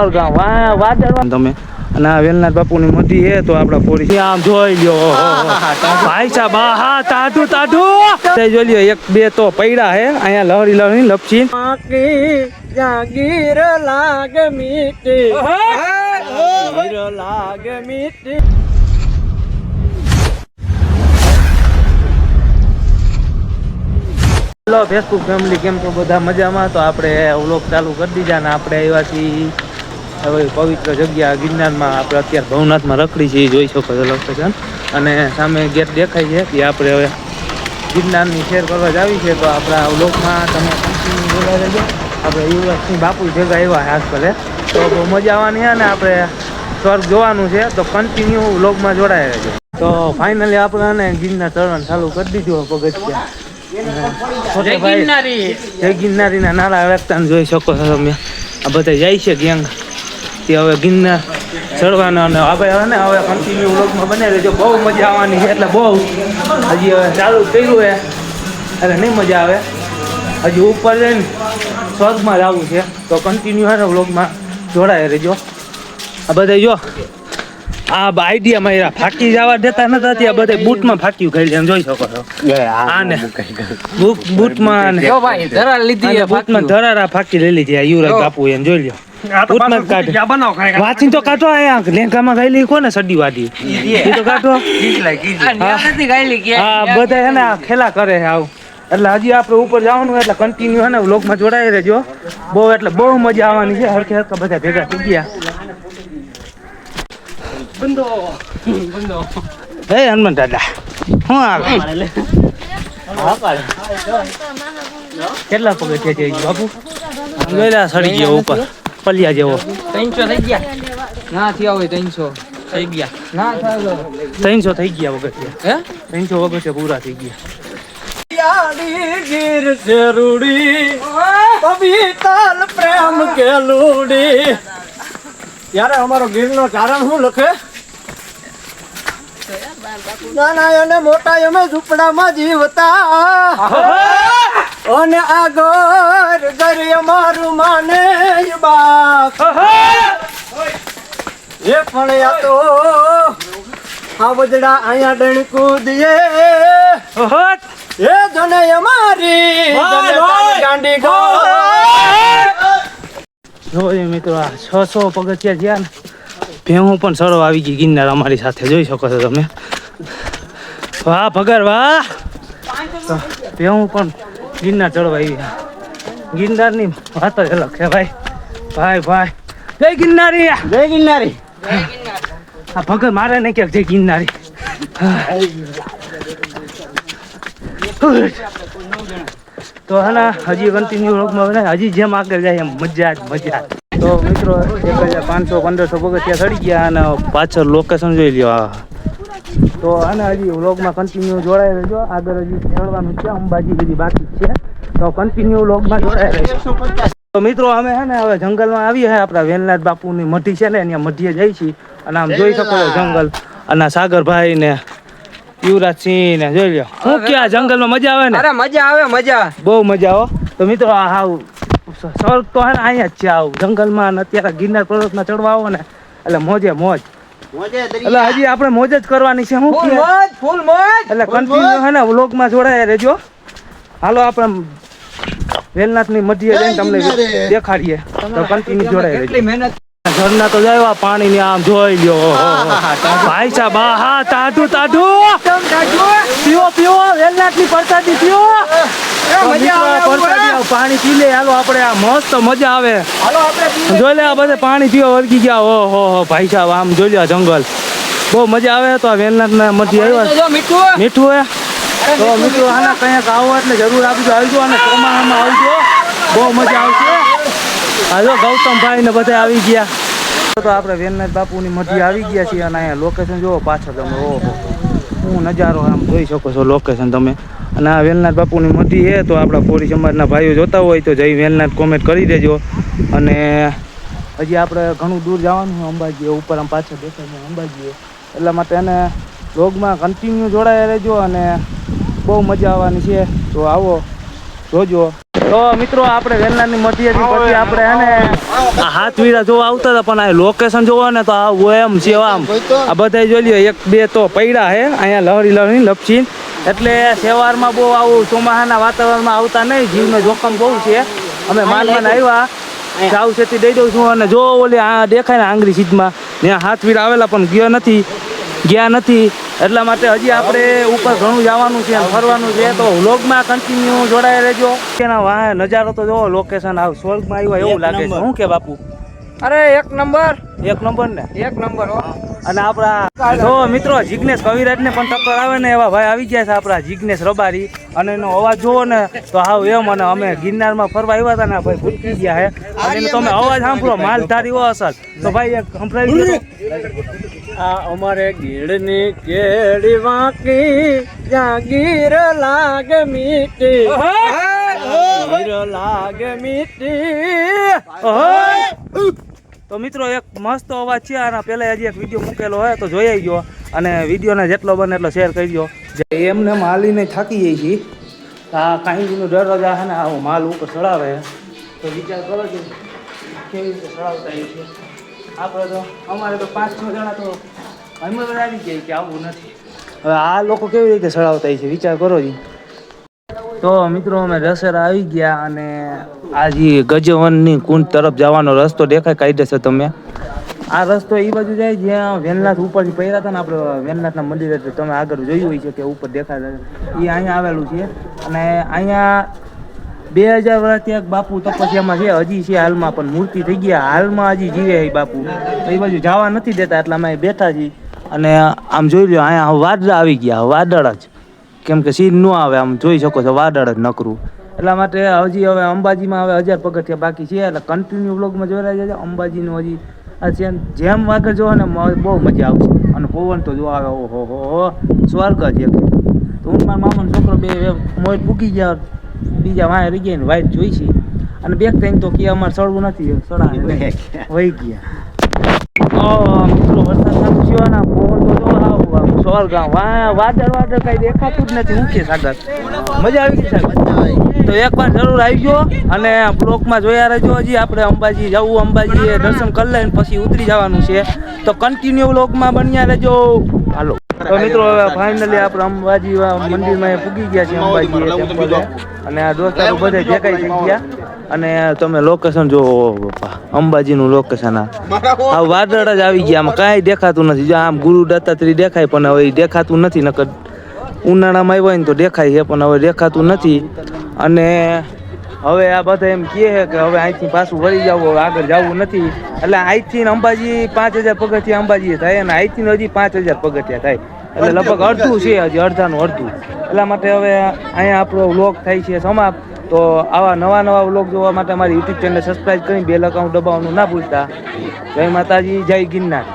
આમ વા વાદળ તમે અને આ વેલનાથ બાપુની મઢી છે તો આપડા પોરી આમ જોઈ લ્યો. ભાઈ સાહેબ આ હા તાઢુ તાઢું તે જોઈ લ્યો એક બે તો પૈડા હે અહીંયા લહરી લહરી લપચી જાગીર લાગ મીટી જાગીર લાગ મીટી હેલો ફેસબુક ફેમિલી કેમ છો? બધા મજામાં? તો આપણે વ્લોગ ચાલુ કરી દીધા ને આપણે આવ્યા છીએ હવે પવિત્ર જગ્યા ગિરનારમાં આપણે અત્યારે ભવનાથમાં રખડી એ જોઈ શકો છો લોકેશન અને સામે ગેટ દેખાય છે કે આપણે હવે ગિરનારની શેર કરવા જ આવી છે. તો આપણા લોકમાં તમે કન્ટિન્યુ જોડાઈ રહેજો આપણે યુવરાજસિંહ બાપુ ભેગા એવા હાથ કરે તો બહુ મજા આવવાની છે ને આપણે સ્વર્ગ જોવાનું છે. તો કન્ટિન્યુ વ્લોગમાં જોડાઈ રહેજો. તો ફાઇનલી આપણે ગિરનાર ચડવાનું ચાલુ કરી દીધું પગથિયા. જય ગિરનારી. જય ગિરનારીના નારા રાખતા જોઈ શકો છો તમે. આ બધા જાય છે ગેંગ. તે હવે ગિરનાર ચડવાના અને હવે હવે ને હવે કન્ટિન્યુ વ્લોગમાં બને રહેજો. બહુ મજા આવવાની છે એટલે બહુ હજી હવે ચાલુ કર્યું છે. એટલે નહીં મજા આવે. હજી ઉપર જઈને સ્વર્ગમાં જવું છે. તો કન્ટિન્યુ હે વ્લોગમાં જોડાય રહેજો. આ બધા જો આ આઈડિયા માર્યા ફાકી જવા દેતા નતા ત્યાં બધા બૂટમાં ફાક્યું ખાઈ એમ જોઈ શકો છો. આને બૂટમાં ને જો ભાઈ ધરા લીધી બૂટમાં ધરારા ફાકી લઈ લીધી આ યુવરાજ બાપુ એને જોઈ લ્યો. બૂટમાં જ કાઢે. વાંચીને તો કાઢો અહીંયા લેંઘામાં ગાયેલી કોને સડી વાટી એ. તો કાઢો. હા બધા હે ખેલા કરે છે એટલે હજી આપણે ઉપર જવાનું એટલે કન્ટિન્યુ હે ને વ્લોગમાં જોડાઈ રહેજો. બહુ એટલે બહુ મજા આવવાની છે. હરખે હરખા બધા ભેગા થઈ ગયા. હે હનુમાન દાદા. શું આવે કેટલા પગે છે બાપુ? સડી ગયો ઉપર. પલિયા જેવો. ત્રણસો થઈ ગયા. ના થયા હોય ત્રણસો. થઈ ગયા. ના થાય ત્રણસો થઈ ગયા વગર હે? ત્રણસો પગથિયા પૂરા થઈ ગયા. ગીર શેરુડી પવિતલ પ્રેમ કે ત્યારે અમારો ગીરનો ચારણ શું લખે? નાના અને મોટા અમે ઝૂંપડામાં જીવતા અને આગળ ઘર અમારું માને બાપ. એ પણ આ તો આ બજડા અહીંયા ડણકું દે ઓહો એ ધને અમારી ગાંડી ગો. જો મિત્રો આ છસો પગથિયા થયા ને ભેહું પણ સરો આવી ગઈ ગિરનાર અમારી સાથે. જોઈ શકો છો તમે. વાહ ભગર વાહ! તો ભેહું પણ ગિરનાર ચડવા આવી ગિરનારની વાત જ અલગ છે ભાઈ. ભાઈ ભાઈ. જય ગિરનારી. જય ગિરનારી. આ ભગત મારે નહીં ક્યાંક જય ગિરનારી. તો હે ને હજી કન્ટિન્યુ રોગમાં હજી જેમ આગળ જાય એમ મજા જ મજા. તો મિત્રો એક હજાર પાંચસો પંદરસો પગથિયા ચડી ગયા અને પાછળ લોકેશન જોઈ લ્યો. આ તો આને હજી વ્લોગમાં કન્ટિન્યુ જોડાઈ રહેજો આગળ હજી ચડવાનું છે અંબાજી બધી બાકી છે. તો કન્ટિન્યુ વ્લોગમાં જોડાઈ રહેજો તો મિત્રો અમે હે ને હવે જંગલમાં આવીએ હે આપણા વેલનાથ બાપુની મઢી છે ને ત્યાં મઢીએ જઈ છીએ. અને આમ જોઈ શકો છો જંગલ. અને સાગરભાઈ ને યુવરાજસિંહ ને જોઈ લો હું કે આ જંગલમાં મજા આવે ને? અરે મજા આવે મજા. બહુ મજા આવો તો મિત્રો આ હાવ સ્વર્ગ તો હે ને અહીંયા જ છે આવું. જંગલમાં અને અત્યારે ગિરનાર પર્વતમાં ચડવા આવો ને એટલે મોજે મોજ. એટલે હજી આપણે મોજ જ કરવાની છે હું ફૂલ મોજ ફૂલ મોજ. એટલે કન્ટિન્યુ હે ને વ્લોગમાં જોડાયા રહેજો. હાલો આપણે વેલનાથની મધ્ય જઈને તમને દેખાડીએ. તો કન્ટિન્યુ જોડાઈ રહેજો. કેટલી મહેનત ઝરના તો જાય પાણી ની આમ જોઈ લ્યો. ભાઈ સાહેબ આ હા તાઢું તાઢું પીવો પીવો વેલનાથની પરસાદી પીવો પાણી પી લે હાલો આપણે આ મસ્ત મજા આવે. જોઈ લે આ બધે પાણી પીવા વળગી ગયા. હો હો હો ભાઈ સાહેબ આમ જોઈ લે જંગલ. બહુ મજા આવે તો આ વેલનાથ ના મધી આવ્યા. મીઠું હે તો મીઠું આના કંઈક આવો એટલે જરૂર આપજો. આવજો અને ચોમાસામાં આવજો. બહુ મજા આવશે. હા ગૌતમભાઈ ને બધા આવી ગયા. તો આપણે વેલનાથ બાપુની મઢી આવી ગયા છીએ અને અહીંયા લોકેશન જોવો પાછળ તમે. ઓહો. હું નજારો આમ જોઈ શકો છો લોકેશન તમે. અને આ વેલનાથ બાપુની મઢી છે, તો આપણા કોળી સમાજના ભાઈઓ જોતા હોય તો જઈ વેલનાથ કોમેન્ટ કરી દેજો. અને હજી આપણે ઘણું દૂર જવાનું છે અંબાજી ઉપર આમ પાછળ દેખાય છે અંબાજી એટલા માટે એને લોગમાં કન્ટિન્યુ જોડાયા રહેજો અને બહુ મજા આવવાની છે. તો આવો, જોજો. તો મિત્રો, આપણે વેલનાની મધ્યથી પછી આપણે હે ને હાથ વીરા જોવા આવતા હતા, પણ આ લોકેશન જોવો ને તો આ એમ છે આમ. આ બધા જોઈ લ્યો, એક બે તો પૈડા હે, અહીંયા લહરી લહરી લપસી એટલે સેવારમાં બહુ આવું ચોમાસાના વાતાવરણમાં આવતા નહીં. જીવને જોખમ બહુ છે. અમે માલમાં આવ્યા. સાવચેતી દઈ દઉં છું અને જો ઓલી આ દેખાય ને આંગળી સીધમાં ત્યાં હાથવીર આવેલા પણ ગયા નથી ગયા નથી. એટલા માટે હજી આપણે ઉપર ઘણું જવાનું છે ફરવાનું છે. તો વ્લોગમાં કન્ટિન્યુ જોડાઈ રહેજો. વાહ નજારો તો જોવો લોકેશન આવ સ્વર્ગમાં આવ્યા એવું લાગે છે. શું કે બાપુ? અરે એક નંબર. એક નંબર ને? એક નંબર હો. અને આપણા જો મિત્રો જિગ્નેશ કવિરાજ ને પણ ટક્કર આવે ને એવા ભાઈ આવી ગયા છે આપણા જિગ્નેશ રબારી. અને એનો અવાજ જોવો ને તો હાવ એમ અને અમે ગિરનારમાં ફરવા આવ્યા હતા ને ભાઈ ભૂલકી ગયા હે. અને તમે અવાજ સાંભળો માલધારી હો અસર તો ભાઈ એક સંભળાવી દો આ અમારે ગીડની કેડી વાંકી જ્યાં ગીર લાગ મીટી ગીર લાગ મીટી ઓહો! તો મિત્રો એક મસ્ત અવાજ છે. આના પહેલાં હજી એક વીડિયો મૂકેલો હોય તો જોઈ ગયો. અને વિડીયોને જેટલો બને એટલો શેર કરજો એમને માલીને થાકી જાય છે. આ કાંઈ ડર જ આ ને આવો માલ ઉપર ચડાવે. તો વિચાર કરો કે કેવી રીતે ચડાવતા છે. આપણે તો અમારે તો પાંચ છ જણા તો હિંમત આવી જાય કે આવું નથી. હવે આ લોકો કેવી રીતે ચડાવતા હોય છે? વિચાર કરો જી. તો મિત્રો અમે દશેરા આવી ગયા અને આજે ગજવનની કુંડ તરફ જવાનો રસ્તો દેખાય કાયદેસર તમે આ રસ્તો એ બાજુ જાય જ્યાં વેનનાથ ઉપરથી પહેર્યા હતા ને આપણે વેનનાથના મંદિરે તમે આગળ જોયું હોય છે કે ઉપર દેખાય એ અહીંયા આવેલું છે અને અહીંયા બે હજાર વર્ષથી એક બાપુ તપસ્યામાં છે, હજી છે હાલમાં, પણ મૂર્તિ થઈ ગયા. હાલમાં હજી જીવે એ બાપુ. એ બાજુ જવા નથી દેતા, એટલે અમે બેઠા છીએ. અને આમ જોઈ લો અહીંયા વાદળા આવી ગયા, વાદળ જ. કેમ કે સીન ન આવે આમ જોઈ શકો છો વાદળ જ નકરું. એટલા માટે હજી હવે અંબાજીમાં હવે હજાર પગથિયા બાકી છે એટલે કન્ટિન્યુ બ્લોગમાં જોઈ રહ્યા છે અંબાજીનું હજી આ છે જેમ આગળ જોવો ને બહુ મજા આવશે. અને પવન તો જો આવે ઓહો હો હો. સ્વર્ગ એક. તો હું મારા મામાનો છોકરો બે મોજ પૂકી ગયા બીજા વાંહે રહી ગયા ને વાઈટ જોઈ છે. અને બે ટાઈમ તો કે અમારે સળવું નથી સળા વહી ગયા. ઓ મિત્રો વરસાદ ચાલુ થયો ને પવન સ્વર્ગ વા- વાદળ વાદળ કઈ દેખાતું જ નથી. મૂકીએ સાગર? મજા આવી ગઈ સાહેબ? તો એકવાર જરૂર આવી ગયો અને બ્લોકમાં જોયા રહેજો હજી. આપણે અંબાજી જવું અંબાજી એ દર્શન કરી લઈને પછી ઉતરી જવાનું છે. તો કન્ટિન્યુ બ્લોકમાં બન્યા રહેજો. હાલો. તો મિત્રો હવે ફાઇનલી આપણે અંબાજી મંદિરમાં પૂગી ગયા છે અંબાજી અને આ દોસ્તારો બધા જે કઈ ગયા. અને તમે લોકેશન જો અંબાજીનું લોકેશન આ. વાદળ જ આવી ગયા આમાં કાંઈ દેખાતું નથી. જો આમ ગુરુ દત્તાત્રી દેખાય પણ હવે દેખાતું નથી નકર ઉનાળામાં આવ્યો હોય ને તો દેખાય છે પણ હવે દેખાતું નથી. અને હવે આ બધા એમ કહે છે કે હવે અહીંથી પાછું વળી જવું હવે આગળ જવું નથી. એટલે અહીંથી અંબાજી પાંચ હજાર પગથિયા અંબાજી થાય અને અહીંથી હજી પાંચ હજાર પગથિયા થાય. એટલે લગભગ અડધું છે હજી અડધાનું અડધું. એટલા માટે હવે અહીંયા આપણો લોક થાય છે સમાપ્ત. તો આવા નવા નવા વ્લોગ જોવા માટે અમારી યુટ્યુબ ચેનલ સબસ્ક્રાઈબ કરી, બેલ અકાઉન્ટ દબાવવાનું ના ભૂલતા. જય માતાજી, જય ગિરનાર.